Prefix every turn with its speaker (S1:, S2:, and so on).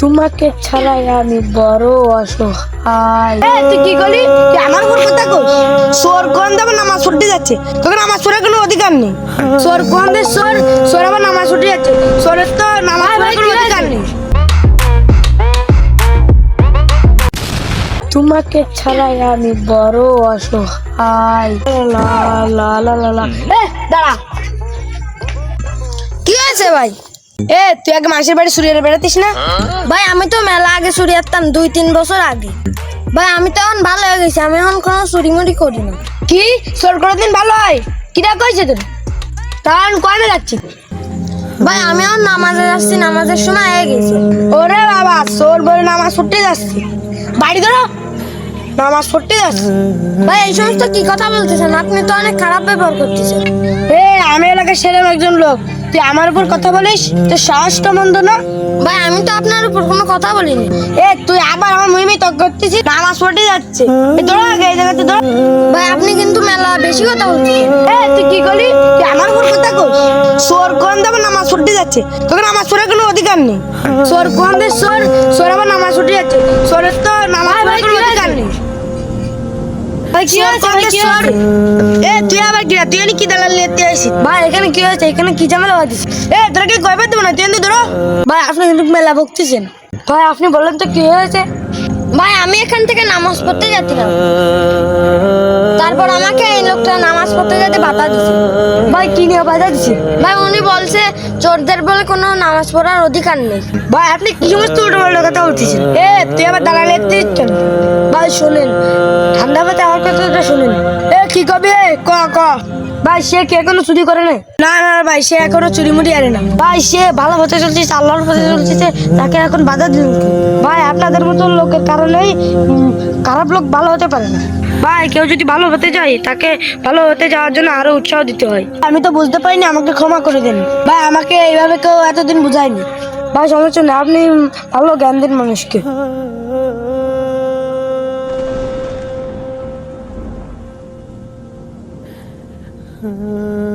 S1: তোমাকে ছাড়াই আমি বড় অসহায়।
S2: তুই কি করলি? তুই আমার উপর কথা কস? সোর গন্ধ আবার নামাজ ছুটতে যাচ্ছে। তোকে নামাজ পড়ার কোনো অধিকার নেই। সোর গন্ধে সোর সোর আবার নামাজ ছুটে যাচ্ছে। সোরের তো নামাজ কোনো অধিকার নেই।
S1: তোমাকে ছাড়াই আমি বড় অসহায়। লা লা লা লা লা।
S2: এ দাঁড়া। কি হয়েছে ভাই? এ তুই আগে মাসের বাড়ি সুরিয়ে বেড়াতিস না?
S3: ভাই আমি তো মেলা আগে চুরি আসতাম দুই তিন বছর আগে। ভাই আমি তো এখন ভালো হয়ে গেছি আমি এখন কোনো চুরি মুড়ি করি না।
S2: কি? সোর কোনো দিন ভালো হয়? কিটা কইছে তোর? তাহলে কয়না যাচ্ছি?
S3: ভাই আমি এখন নামাজে যাচ্ছি নামাজের সময় হয়ে গেছে।
S2: ওরে বাবা সোর বলে নামাজ পড়তে যাচ্ছি। বাড়ি ধরো। নামাজ পড়তে যাচ্ছি।
S3: ভাই এই সমস্ত কি কথা বলতেছেন? আপনি তো অনেক খারাপ ব্যবহার করতেছেন।
S2: এ আমি এলাকার সেরকম একজন লোক। তুই আমার উপর কথা বলিস? তোর সাহসটা মন্দ না?
S3: ভাই আমি তো আপনার উপর কোনো কথা বলিনি।
S2: এ তুই আবার আমার মুহিমি তক করতেছিস? নামাজ পড়তে যাচ্ছে। এ তোরা আগে এই জায়গাতে তোরা
S3: ভাই আপনি কিন্তু মেলা বেশি কথা বলতেছেন
S2: এ তুই কি করলি? তুই আমার উপর কথা কস? সোর গন্ধ আবার নামাজ পড়তে যাচ্ছে? তোকে নামাজ পড়ার কোনো অধিকার নেই। সোর গন্ধে সোর সোর আবার নামাজ পড়তে যাচ্ছে। সোরের তো নামাজ
S1: ভাই কি হয়েছে? ভাই কি হয়েছে?
S2: এ তুই আবার কি তুই এনে কি দালাল নিতে আসিস?
S1: ভাই এখানে কি হয়েছে? এখানে কি ঝামেলা হয়েছে?
S2: এ তোরা কি কয়বার দেবো না? তুই এনে ধরো।
S1: ভাই আপনি কিন্তু মেলা বকতেছেন ভাই আপনি বলেন তো কি হয়েছে?
S3: ভাই আমি এখান থেকে নামাজ পড়তে যাচ্ছিলাম। তারপর আমাকে এই লোকটা নামাজ পড়তে যেতে বাধা দিছে।
S1: ভাই কি নিয়ে বাধা দিছে?
S3: ভাই উনি বলছে চোরদের বলে কোনো নামাজ পড়ার অধিকার নেই।
S2: ভাই আপনি কি সমস্ত উল্টো কথা বলতেছেন? এ তুই আবার দালাল নিতে কেন?
S1: ভাই শোনেন
S2: কি কবি ক ক।
S1: ভাই সে কে এখনও চুরি করে নাই?
S2: না না না ভাই সে এখনও চুরি মুড়ি আরে না।
S1: ভাই সে ভালো পথে চলছে আল্লাহর পথে চলছে তাকে এখন বাধা দিলেন কি? ভাই আপনাদের মতো লোকের কারণেই খারাপ লোক ভালো হতে পারে না। ভাই কেউ যদি ভালো হতে চায় তাকে ভালো হতে যাওয়ার জন্য আরও উৎসাহ দিতে হয়।
S2: আমি তো বুঝতে পারিনি আমাকে ক্ষমা করে দেন। ভাই আমাকে এইভাবে কেউ এতদিন বুঝায়নি।
S1: ভাই সমস্যা নেই আপনি ভালো জ্ঞান দিন মানুষকে।
S2: Uh...